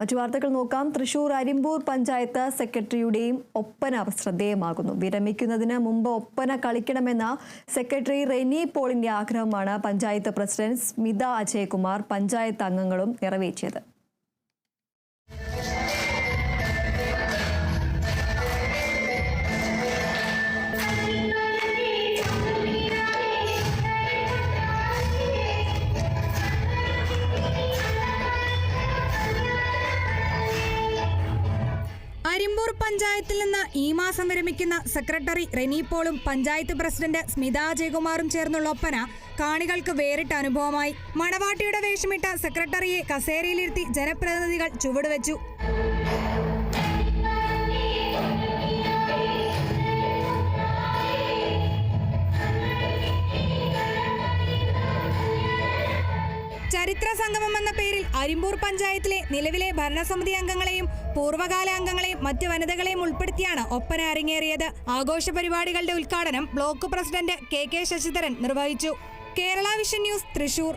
മറ്റു വാർത്തകൾ നോക്കാം. തൃശൂർ അരിമ്പൂർ പഞ്ചായത്ത് സെക്രട്ടറിയുടെയും ഒപ്പന ശ്രദ്ധേയമാകുന്നു. വിരമിക്കുന്നതിന് മുമ്പ് ഒപ്പന കളിക്കണമെന്ന സെക്രട്ടറി റെനി പോളിന്റെ ആഗ്രഹമാണ് പഞ്ചായത്ത് പ്രസിഡന്റ് സ്മിത അജയകുമാർ പഞ്ചായത്ത് അംഗങ്ങളും നിറവേറ്റിയത്. പഞ്ചായത്തിൽ നിന്ന് ഈ മാസം വിരമിക്കുന്ന സെക്രട്ടറി റെനി പോളും പഞ്ചായത്ത് പ്രസിഡന്റ് സ്മിത അജയകുമാറും ചേർന്നുള്ള ഒപ്പന കാണികൾക്ക് വേറിട്ട അനുഭവമായി. മണവാട്ടിയുടെ വേഷമിട്ട സെക്രട്ടറിയെ കസേരയിലിരുത്തി ജനപ്രതിനിധികൾ ചുവടുവെച്ചു. ചരിത്ര സംഗമം എന്ന പേരിൽ അരിമ്പൂർ പഞ്ചായത്തിലെ നിലവിലെ ഭരണസമിതി അംഗങ്ങളെയും പൂർവകാല അംഗങ്ങളെയും മറ്റ് വനിതകളെയും ഉൾപ്പെടുത്തിയാണ് ഒപ്പന അരങ്ങേറിയത്. ആഘോഷ പരിപാടികളുടെ ഉദ്ഘാടനം block president K K Sasidharan നിർവഹിച്ചു. Kerala vision news Thrissur.